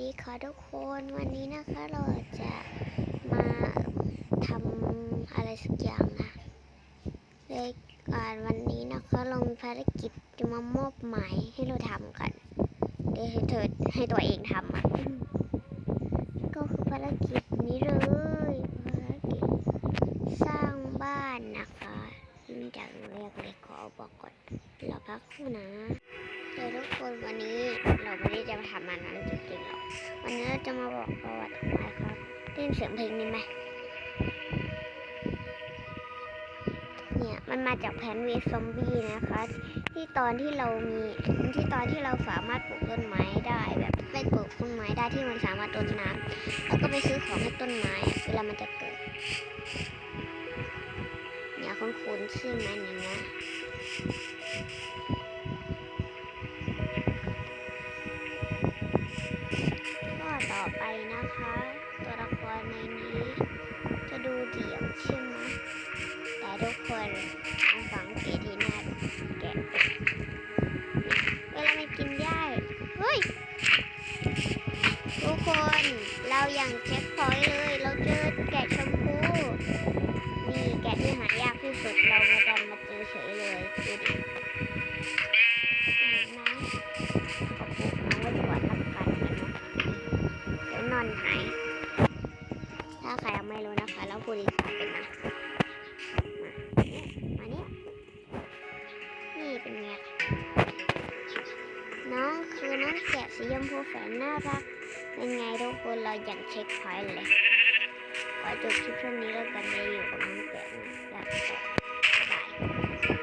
ดีค่ะทุกคนวันนี้นะคะเราจะมาทำอะไรสักอย่างนะโดยการวันนี้นะคะเรามีภารกิจจะมามอบหมายให้เราทำกันโดยให้เธอให้ตัวเองทำอะก็คือภารกิจนี้เลยภารกิจสร้างบ้านนะคะเนื่องจากเรียกเลยขอบอกก่อนเรอพักคู่นะเดี๋ยวทุกคนวันนี้เราไม่ได้จะมาทำอันนั้น วันนี้เราจะมาบอกประวัติของไมค์ครับได้ยินเสียงเพลงนี้ไหมเนี่ยมันมาจากแพนเวซอมบี้นะคะ ที่ตอนที่เรามีที่ตอนที่เราสามารถปลูกต้นไม้ได้แบบไปปลูกต้นไม้ได้ที่มันสามารถโดนน้ำแล้วก็ไปซื้อของให้ต้นไม้เวลามันจะเกิดเนี่ยคุ้นๆชื่อมันอย่างเงี้ย ต่อไปนะคะ ตัวละครในนี้จะดูเดี่ยวใช่ไหมแต่ทุกคนลองสังเกตที่หน้าแกะเวลามันกินหญ้เฮ้ย ทุกคนเราอย่างเช็คพอยต์เลย เราเจอแกะชมพูนี่แกะที่หายากที่สุดเรามาดันมาเจอเฉยเลยดูดิ ไม่รู้นะคะ แล้วพูดอีกครั้งเป็นนะมาเนี่ยนี่เป็นไงน้องคือน้องแกะสีชมพูแสนน่ารัก เป็นไงทุกคนเราอย่างเช็คพอยต์เลย ขอจบคลิปช่วงนี้แล้วกัน